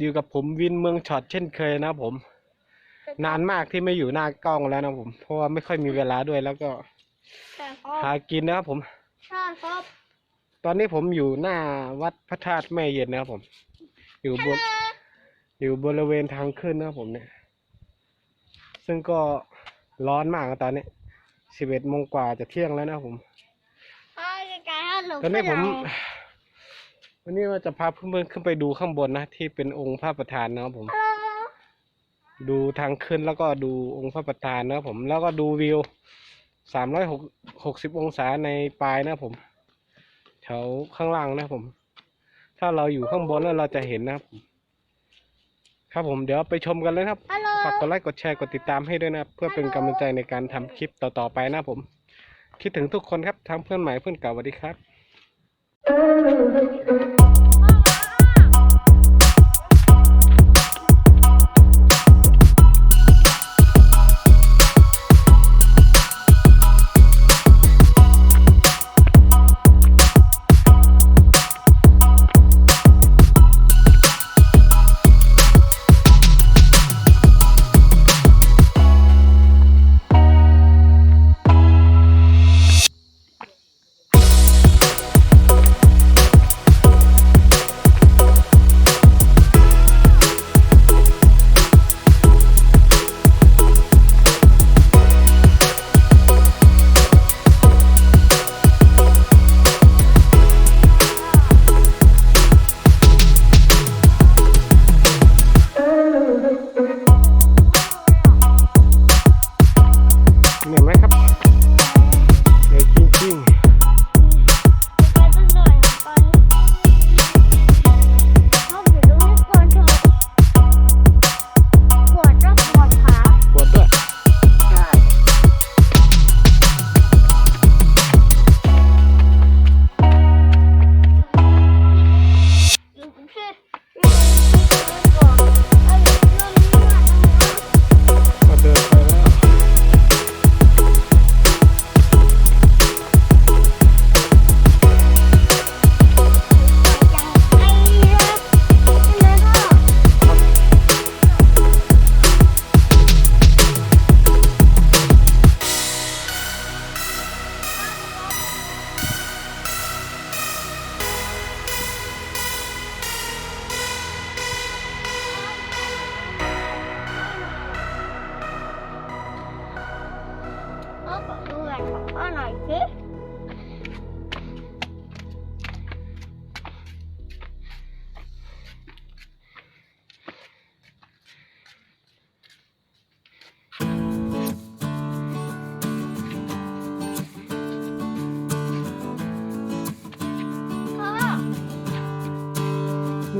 ดีครับอยู่กับผมวินเมืองช็อตเช่นเคยนะครับผม นานมากที่ไม่อยู่หน้ากล้องแล้วนะครับผม เพราะว่าไม่ค่อยมีเวลาด้วยแล้วก็ใช่ครับหากินนะครับผมใช่ครับ ตอนนี้ผมอยู่หน้าวัดพระธาตุแม่เย็นนะครับผม อยู่บนอยู่บริเวณทางขึ้นนะครับผมเนี่ย ซึ่งก็ร้อนมากนะตอนนี้สิบเอ็ดโมงกว่าจะเที่ยงแล้วนะครับผมพ่อจะการให้หนูตอนนี้ผมขึ้เรา วันนี้ว่าจะพาเพื่อนๆขึ้นไปดูข้างบนนะที่เป็นองค์พระประธานนะครับผมฮัลโหลดูทางขึ้นแล้วก็ดูองค์พระประธานนะครับผม แล้วก็ดูวิวสามร้อยหกหกสิบองศาในปลายนะครับผมแถวข้างล่างนะครับผม ถ้าเราอยู่ข้างบนแล้วเราจะเห็นนะครับผมครับผมเดี๋ยวไปชมกันเลยครับฮัลโหลฝากกดไลค์กดแชร์กดติดตามให้ด้วยนะครับเพื่อเป็นกำลังใจในการทำคลิปต่อๆไปนะครับผม คิดถึงทุกคนครับทั้งเพื่อนใหม่เพื่อนเก่าสวัสดีครับ Oh,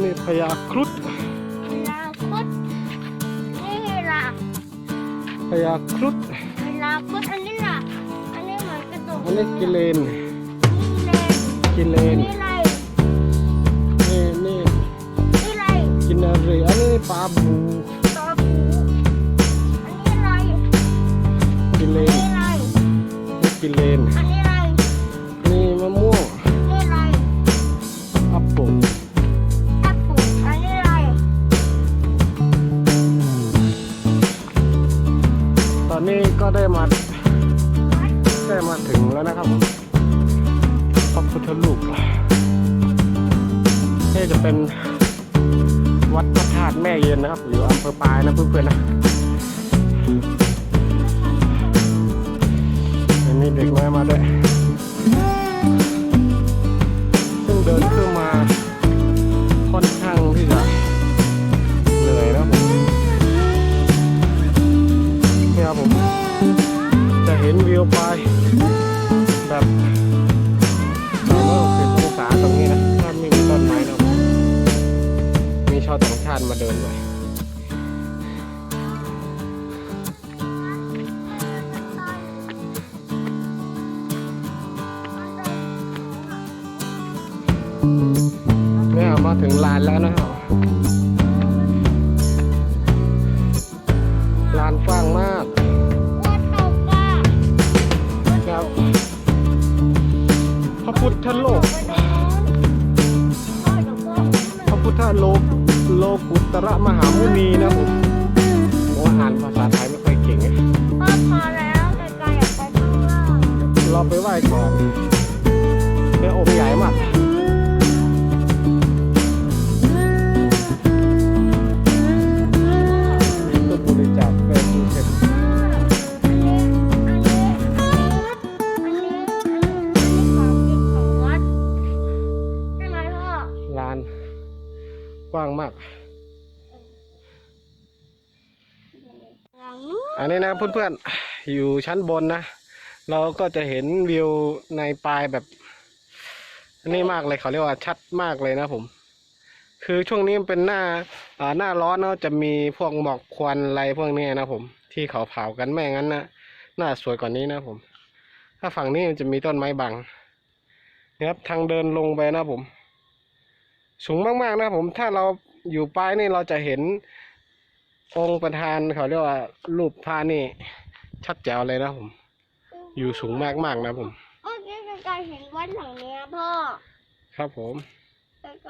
นี่พญาครุฑเวลาคุดนี่ล่ะพญาครุฑเวลาคุดอันนี้ล่ะอันนี้เหมือนกระดูกอันนี้กิเลนนี่เลยกิเลอันนนี้อะไรนี่นี่นี่อะไรกินอะไรอันนี้ปลาบู นี้ก็ได้มาได้มาถึงแล้วนะครับผมพระพุทธรูปนี่จะเป็นวัดพระธาตุแม่เย็นนะครับอยู่อำเภอปายนะเพื่อนๆนะอันนี้เด็กน้อยมาด้วยซึ่งเดิน ชาวต่างชาติมาเดินด้วยเนี่ยมาถึงลานแล้วนะครับลานกว้างมากครับพระพุทธโลกพระพุทธโลก กุตระมหามุนีนะผมผมอ่านภาษาไทยไม่ค่อยเก่งอะพ่อพอแล้วไกลๆอยากไปข้างล่างเราไปไหว้ก่อนเป็นองค์ใหญ่มากมีตู้บริจาคเป็นตู้เซฟอันนี้อันนี้อันนี้อันนี้ของกินของวัดใช่ไหมพ่อลานกว้างมาก อันนี้นะเพื่อนๆอยู่ชั้นบนนะ เราก็จะเห็นวิวในปลายแบบนนี้มากเลยเขาเรียกว่าชัดมากเลยนะผม คือช่วงนี้เป็นหน้าอ่าหน้าร้อนเนาะจะมีพวกหมอกควันอะไรพวกนี้นะผม ที่เขาเผากันไม่งั้นนะน่าสวยกว่านี้นะผม ถ้าฝั่งนี้มันจะมีต้นไม้บังนะครับทางเดินลงไปนะผม สูงมากๆนะผม ถ้าเราอยู่ปลายนี่เราจะเห็น องค์ประธานเขาเรียกว่า รูปพระนี่ ชัดแจ๋วเลยนะผม อยู่สูงมากๆนะผมเมื่อกี้ไกลๆเห็นวัดหลังเนี้ยพ่อ ครับผม ไกลๆ